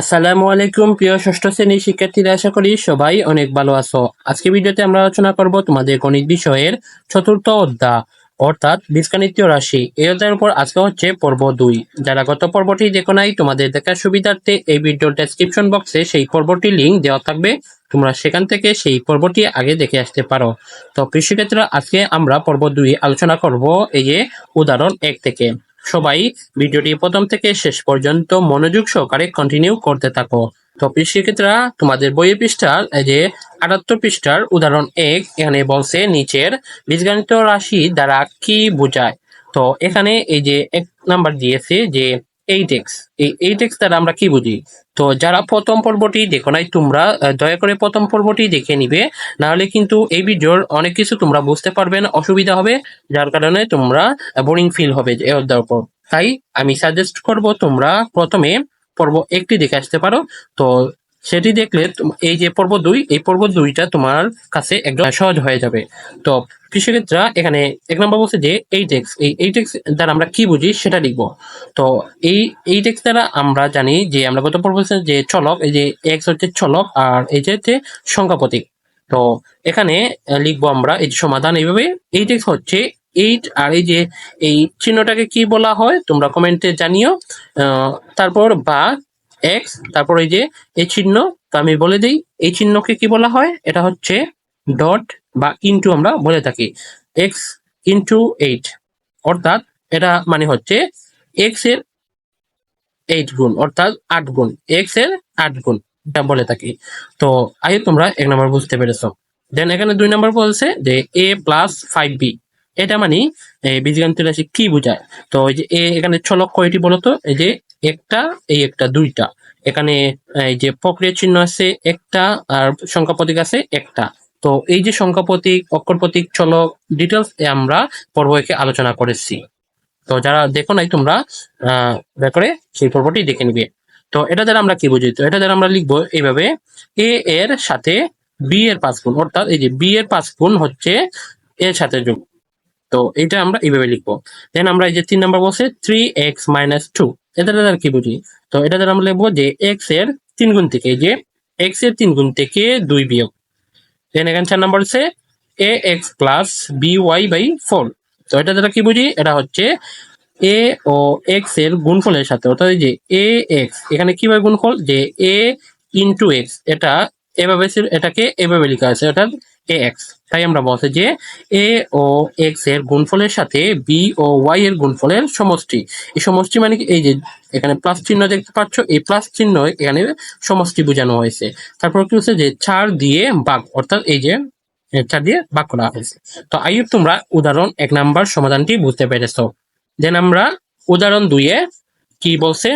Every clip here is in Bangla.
আসসালামু আলাইকুম, প্রিয় ষষ্ঠ শ্রেণির শিক্ষার্থীরা, আশা করি সবাই অনেক ভালো আছো। আজকে ভিডিওতে আমরা আলোচনা করব তোমাদের গণিত বিষয়ের চতুর্থ অধ্যায়, অর্থাৎ বীজগণিতীয় রাশি। এই অধ্যায়ের উপর আজকে হচ্ছে পর্ব দুই। যারা গত পর্বটি দেখো নাই, তোমাদের দেখার সুবিধার্থে এই ভিডিওর ডেসক্রিপশন বক্সে সেই পর্বটির লিঙ্ক দেওয়া থাকবে। তোমরা সেখান থেকে সেই পর্বটি আগে দেখে আসতে পারো। তো কৃষিক্ষেত্রে আজকে আমরা পর্ব দুই আলোচনা করব, এই যে উদাহরণ এক থেকে। সবাই ভিডিওটি প্রথম থেকে শেষ পর্যন্ত মনোযোগ সহকারে কন্টিনিউ করতে থাকো। তো শিক্ষিতরা তোমাদের বইয়ের পৃষ্ঠার এই যে আটাত্তর পৃষ্ঠার উদাহরণ এক, এখানে বলছে নিচের বীজগণিত রাশি দ্বারা কি বোঝায়? তো এখানে এই যে এক নাম্বার দিয়েছে যে এইট এক্স এই এইট এক্স দ্বারা আমরা কি বুঝি? তো যারা প্রথম পর্বটি দেখো নাই, তোমরা দয়া করে প্রথম পর্বটি দেখে নিবে, নাহলে কিন্তু এই ভিডিওর অনেক কিছু তোমরা বুঝতে পারবে না অসুবিধা হবে, যার কারণে তোমরা বোরিং ফিল হবে এই অধ্যায়ের উপর তাই আমি সাজেস্ট করব তোমরা প্রথমে পর্ব একটি দেখে আসতে পারো। তো সেটি দেখলে এই যে পর্ব দুই, এই পর্ব দুইটা তোমার কাছে একদম সহজ হয়ে যাবে। তো কৃষিক্ষেত্রা এখানে এক নম্বর বলছে যে এইট এক্স এই এই এক্স দ্বারা আমরা কি বুঝি সেটা লিখব। তো এই এই টেক্স দ্বারা আমরা জানি যে আমরা গত পর্ব যে চলক, এই যে এক্স হচ্ছে চলক আর এই যে হচ্ছে সংখ্যা প্রতীক। তো এখানে লিখব আমরা এই সমাধান এইভাবে। এই টেক্স হচ্ছে এইট আর এই যে, এই চিহ্নটাকে কি বলা হয় তোমরা কমেন্টে জানিও। তারপর বা এক্স তারপর এই যে এই চিহ্ন, তো আমি বলে দিই, এই চিহ্নকে কি বলা হয়? এটা হচ্ছে ডট বা ইনটু আমরা বলে থাকি। এক্স ইনটু এইট অর্থাৎ এটা মানে হচ্ছে এক্সের এইট গুণ, অর্থাৎ আট গুণ। এক্সের আট গুণ, এটা বলে থাকি। তো আই, তোমরা এক নম্বর বুঝতে পেরেছ। দেন এখানে দুই নম্বর বলছে যে এ প্লাস ফাইভ বি এটা মানে বীজগণিত রাশি কি বোঝায়? তো এই যে এ, এখানে ছলক কয়টি বলতো? এই যে একটা, এই একটা, দুইটা। এখানে, এই যে প্রক্রিয়া চিহ্ন আছে একটা আর সংখ্যা প্রতীক আছে একটা। তো এই যে সংখ্যা প্রতীক, অক্ষর প্রতীক চলক ডিটেলস এ আমরা পর্ব একে আলোচনা করেছি। তো যারা দেখো নাই তোমরা করে সেই পর্বটি দেখে নিবে। তো এটা দ্বারা আমরা কি বুঝি? তো এটা দ্বারা আমরা লিখব এইভাবে, এ এর সাথে বি এর পাঁচ গুণ, অর্থাৎ এই যে বি এর পাঁচ গুণ হচ্ছে এর সাথে যোগ। তো এটা আমরা এইভাবে লিখব। দেন আমরা এই যে তিন নম্বর বলছে থ্রি এক্স মাইনাস টু এটা দ্বারা কি বুঝি? তো এটা দ্বারা আমরা লিখব যে এক্সের তিন গুণ থেকে যে এক্সের তিন গুণ থেকে দুই বিয়োগ। দেন এখানে চার নম্বর হচ্ছে A X plus B Y by four তো এটা দ্বারা কি বুঝি? এটা হচ্ছে এ ও এক্সের গুণফলের সাথে, অর্থাৎ যে এ এক্স এখানে কীভাবে গুণফল? যে এ ইন্টু এক্স এটা এভাবে এটাকে এভাবে লেখা আছে, অর্থাৎ এক্স তাই আমরা বলছি যে এ ও এক্সের গুণফলের সাথে বি ও ওয়াই এর গুণফলের সমষ্টি। এই সমষ্টি মানে কি? এই যে এখানে প্লাস চিহ্ন দেখতে পাচ্ছ, এই প্লাস চিহ্ন এখানে সমষ্টি বোঝানো হয়েছে। তারপর কি হচ্ছে যে চার দিয়ে ভাগ, অর্থাৎ এই যে চার দিয়ে ভাগ করা হয়েছে। তো আইব তোমরা উদাহরণ এক নাম্বার সমাধানটি বুঝতে পেরেছ। দেন আমরা উদাহরণ দুইয়ে কি বলছে?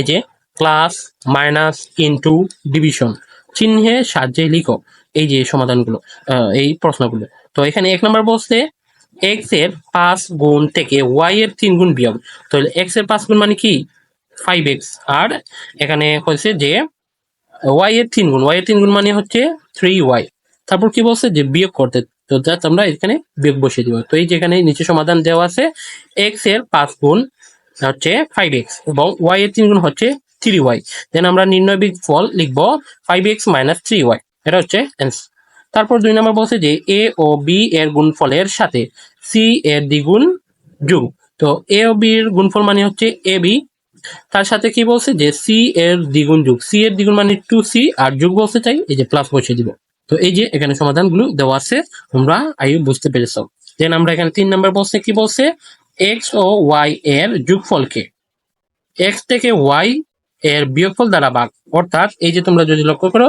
এই যে প্লাস মাইনাস ইন্টু ডিভিশন চিহ্নের সাহায্যে লিখো। এই যে সমাধানগুলো এই প্রশ্নগুলো। তো এখানে এক নম্বর বলছে এক্সের পাঁচ গুণ থেকে ওয়াই এর তিন গুণ বিয়োগ। তো এক্সের পাঁচ গুণ মানে কি? ফাইভ এক্স আর এখানে হয়েছে যে ওয়াই এর তিন গুণ। ওয়াই এর তিন গুণ মানে হচ্ছে থ্রি ওয়াই তারপর কি বলছে? যে বিয়োগ করতে। তো জাস্ট আমরা এখানে বিয়োগ বসিয়ে দিব তো এই যেখানে নিচে সমাধান দেওয়া আছে এক্সের পাঁচ গুণ হচ্ছে ফাইভ এক্স এবং ওয়াই এর তিন গুণ হচ্ছে থ্রি ওয়াই দেন আমরা নির্ণয় ফল লিখব five X minus three Y এটা হচ্ছে অ্যান্সার তারপর দুই নম্বর বলছে যে এ ও বি এর গুণফলের সাথে সি এর দ্বিগুণ যোগ। তো এ ও বি এর গুণফল মানে হচ্ছে এ বি। তার সাথে কি বলছে যে সি এর দ্বিগুণ যোগ। সি এর দ্বিগুণ মানে টু সি আর যোগ বলতে চাই এই যে প্লাস বসিয়ে দিব। তো এই যে এখানে সমাধানগুলো দেওয়া আছে, তোমরা আই বুঝতে পেরেছ। দেন আমরা এখানে তিন নম্বর বলছে, কি বলছে? এক্স ও ওয়াই এর যোগফলকে। এক্স থেকে ওয়াই এর বিয়োগফল দ্বারা ভাগ। অর্থাৎ এই যে তোমরা যদি লক্ষ্য করো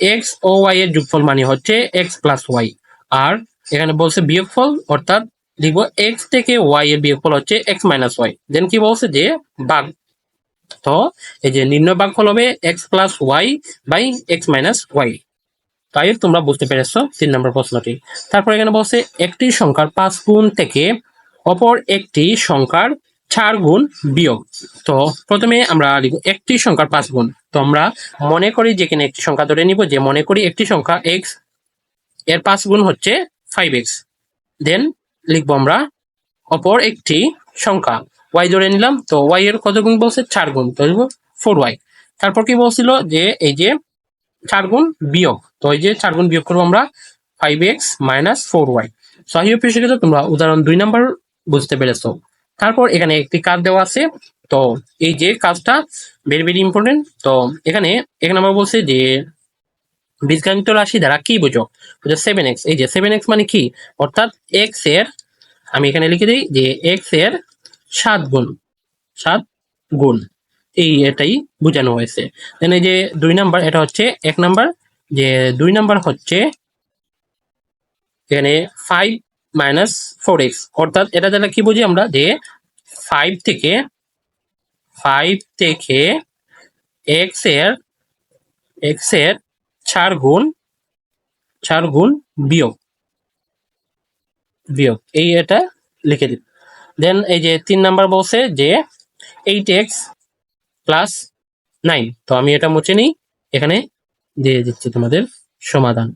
এক্স ও ওয়াই এর যোগফল মানে হচ্ছে এক্স প্লাস ওয়াই আর এখানে বলছে বিয়োগফল, অর্থাৎ লিখব এক্স থেকে ওয়াই এর বিয়োগফল হচ্ছে এক্স মাইনাস ওয়াই দেন কি বলছে যে ভাগ তো এই যে নিম্ন ভাগফল হবে X plus Y by X minus Y তাই তোমরা বুঝতে পেরেছ তিন নম্বর প্রশ্নটি। তারপর এখানে বলছে একটি সংখ্যার পাঁচ গুণ থেকে অপর একটি সংখ্যার চার গুণ বিয়োগ। তো প্রথমে আমরা লিখব একটি সংখ্যার পাঁচ গুণ। তো আমরা মনে করি যেখানে একটি সংখ্যা ধরে নিব যে মনে করি একটি সংখ্যা এক্সের পাঁচ গুণ হচ্ছে ফাইভ এক্স দেন লিখব আমরা অপর একটি সংখ্যা। ওয়াই ধরে নিলাম, তো ওয়াই এর কত গুণ বলছে? চার গুণ। তো লিখব ফোর ওয়াই তারপর কি বলছিল? যে এই যে চার গুণ বিয়োগ। তো এই যে চার গুণ বিয়োগ করব আমরা five X minus four Y সহি পেশে তোমরা উদাহরণ দুই নাম্বার বুঝতে পেরেছ। তারপর এখানে একটি কাজ দেওয়া আছে। তো এই যে কাজটা ভেরি ভেরি ইম্পর্টেন্ট তো এখানে এখানে আমরা বলছি যে বীজগণিত রাশি দ্বারা কি বুঝো? সেভেন এক্স এই যে সেভেন এক্স মানে কি? অর্থাৎ এক্সের, আমি এখানে লিখে দিই যে এক্সের সাত গুণ সাত গুণ। এই এটাই বোঝানো হয়েছে। দেন এই যে দুই নাম্বার এটা হচ্ছে এক নাম্বার যে দুই নাম্বার হচ্ছে এখানে ফাইভ মাইনাস ফোর এক্স অর্থাৎ এটা দ্বারা কি বুঝি আমরা যে ফাইভ থেকে ফাইভ থেকে এক্সের এক্সের চার গুণ চার গুণ বিয়োগ বিয়োগ। এই এটা লিখে দিন দেন এই যে তিন নাম্বার বলছে যে এইট এক্স প্লাস নাইন তো আমি এটা মুছে নিই। এখানে দিয়ে দিচ্ছি তোমাদের সমাধান।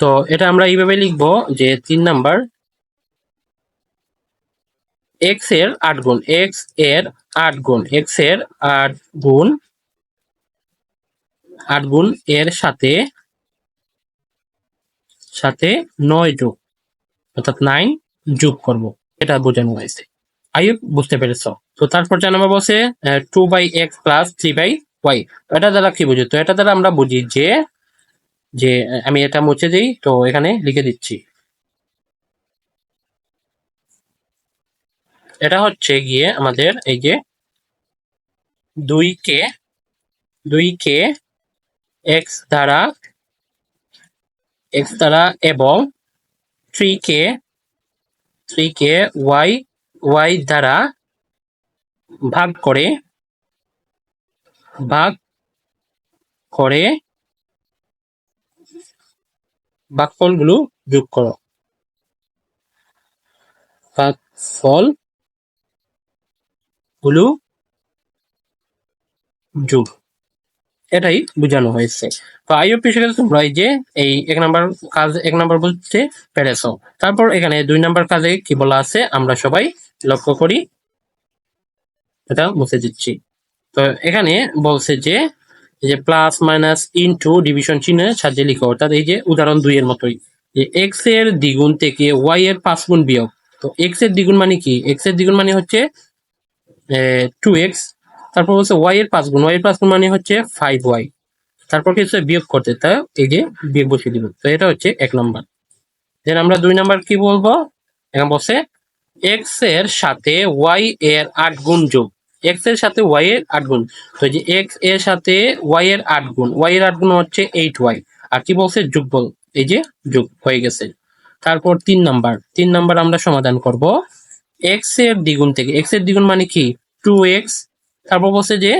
তো এটা আমরা এইভাবে লিখব যে তিন নাম্বার এক্সের আট গুণ এক্সের আট গুণ এক্সের আট গুণ আট গুণ এর সাথে সাথে নয় যোগ, অর্থাৎ নাইন যোগ করব। এটা বোঝানো হয়েছে। আই বুঝতে পেরেছ। তো তারপর চার নম্বর বলছে two by X plus three by Y এটা দ্বারা কি বুঝি? তো এটা দ্বারা আমরা বুঝি যে যে, আমি এটা মুছে দিই, তো এখানে লিখে দিচ্ছি। এটা হচ্ছে গিয়ে আমাদের এই যে দুই কে দুই কে এক্স দ্বারা এক্স দ্বারা এবং থ্রি কে থ্রি কে ওয়াই ওয়াই দ্বারা ভাগ করে ভাগ করে ভাগফলগুলো যোগ করো। ভাগফলগুলো যোগ। এটাই বোঝানো হয়েছে। তো আইও পেশে তোমরা এই যে, এই এক নাম্বার কাজ, এক নাম্বার বুঝতে পেরেছ। তারপর এখানে দুই নাম্বার কাজে কি বলা আছে, আমরা সবাই লক্ষ্য করি। এটা মুছে দিচ্ছি। তো এখানে বলছে যে এই যে প্লাস মাইনাস ইনটু ডিভিশন চিহ্নের সাহায্যে লিখো, অর্থাৎ এই যে উদাহরণ দুই এর মতোই, যে এক্সের দ্বিগুণ থেকে ওয়াই এর পাঁচ গুণ বিয়োগ। তো এক্সের দ্বিগুণ মানে কি? এক্সের দ্বিগুণ মানে হচ্ছে টু এক্স তারপর হচ্ছে ওয়াই এর পাঁচ গুণ ওয়াই এর পাঁচ গুণ মানে হচ্ছে ফাইভ ওয়াই তারপর কি হচ্ছে বিয়োগ করতে, তা এই যে বিয়োগ বসিয়ে দিব। তো এটা হচ্ছে এক নাম্বার। দেন আমরা দুই নাম্বার কি বলব? এখানে বলছে এক্সের সাথে ওয়াই এর আট গুণ যোগ। এক্সের সাথে ওয়াই এর আট গুণ। তো যে এক্সের সাথে ওয়াই এর আট গুণ ওয়াই এর আট গুণ হচ্ছে এইট ওয়াই আর কি বলছে? যোগ বল এই যে যোগ হয়ে গেছে। তারপর তিন নাম্বার। তিন নাম্বার আমরা সমাধান করব এক্সের দ্বিগুণ থেকে। এক্সের দ্বিগুণ মানে কি? টু এক্স তারপর বলছে যে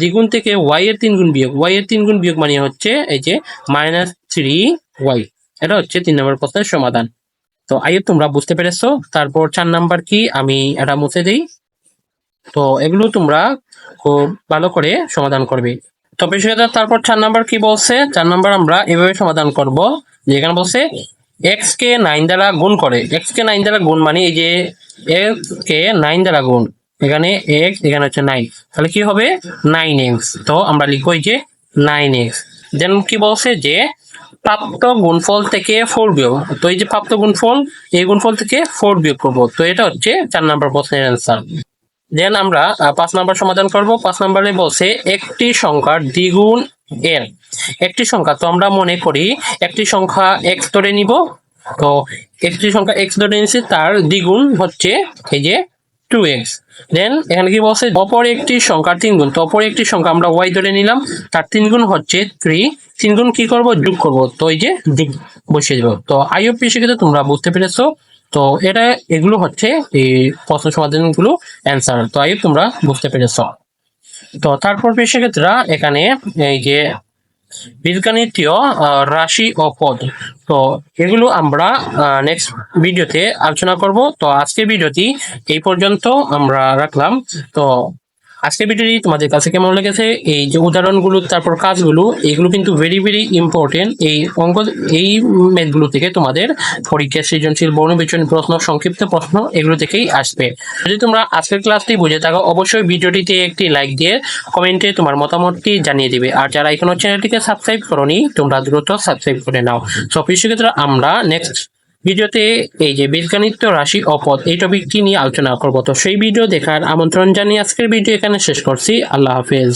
দ্বিগুণ থেকে ওয়াই এর তিন গুণ বিয়োগ। ওয়াই এর তিন গুণ বিয়োগ মানে হচ্ছে এই যে মাইনাস থ্রি ওয়াই এটা হচ্ছে তিন নম্বর প্রশ্নের সমাধান। তো আইয়ে তোমরা বুঝতে পেরেছ? তারপর চার নাম্বার কি? আমি এটা মুছে দিই। তো এগুলো তোমরা খুব ভালো করে সমাধান করবে। তো বিষয়টা তারপর চার নাম্বার কি বলছে? চার নাম্বার আমরা এভাবে সমাধান করব যে এখানে বলছে এক্স কে নাইন দ্বারা গুণ করে। এক্স কে নাইন দ্বারা গুণ মানে এই যে এক্স কে নাইন দ্বারা গুণ। এখানে এক্স এখানে হচ্ছে নাইন তাহলে কি হবে? নাইন এক্স তো আমরা লিখব এই যে নাইন এক্স দেন কি বলছে যে প্রাপ্ত গুণফল থেকে ফোর বিয়োগ। তো এই যে প্রাপ্ত গুণফল, এই গুণফল থেকে ফোর বিয়োগ করব। তো এটা হচ্ছে চার নাম্বার প্রশ্নের অ্যান্সার দেন আমরা পাঁচ নাম্বার সমাধান করব। পাঁচ নাম্বারে বলছে একটি সংখ্যার দ্বিগুণ এর একটি সংখ্যা, তো আমরা মনে করি একটি সংখ্যা এক্স ধরে নিব। তো একটি সংখ্যা এক্স ধরে নিয়েছি, তার দ্বিগুণ হচ্ছে এই যে টু এক্স দেন এখানে কি বলছে, অপর একটি সংখ্যার তিন গুণ তো অপর একটি সংখ্যা আমরা ওয়াই ধরে নিলাম, তার তিন গুণ হচ্ছে থ্রি তিন গুণ কি করব? যোগ করব, তো এই যে যোগ বসিয়ে দেবো। তো আইওপি সেক্ষেত্রে তোমরা বুঝতে পেরেছ তো এটা এগুলো হচ্ছে এই প্রশ্ন সমাধানগুলো অ্যান্সার তো আই তোমরা বুঝতে পেরেছ। তো তারপর সেক্ষেত্রে এখানে এই যে বীজগণিতীয় রাশি ও পদ। তো এগুলো আমরা নেক্সট ভিডিওতে আলোচনা করব। তো আজকের ভিডিওটি এই পর্যন্ত আমরা রাখলাম। তো আজকের ভিডিওটি তোমাদের কাছে কেমন লেগেছে? এই যে উদাহরণগুলো, তারপর কাজগুলো, এগুলো কিন্তু ভেরি ভেরি ইম্পর্টেন্ট এই অঙ্ক, এই ম্যাথগুলো থেকে তোমাদের পরীক্ষা সৃজনশীল বর্ণবিচন প্রশ্ন, সংক্ষিপ্ত প্রশ্ন এগুলো থেকেই আসবে। যদি তোমরা আজকের ক্লাসটি বুঝে থাকো, অবশ্যই ভিডিওটিতে একটি লাইক দিয়ে কমেন্টে তোমার মতামতটি জানিয়ে দিবে। আর যারা এখনও চ্যানেলটিকে সাবস্ক্রাইব করনি, তোমরা দ্রুত সাবস্ক্রাইব করে নাও। সো ক্ষেত্রে আমরা নেক্সট ভিডিওতে এই যে বীজগণিত রাশি অপদ এই টপিকটি নিয়ে আলোচনা করব। তো সেই ভিডিও দেখার আমন্ত্রণ জানিয়ে আজকের ভিডিও এখানে শেষ করছি। আল্লাহ হাফেজ।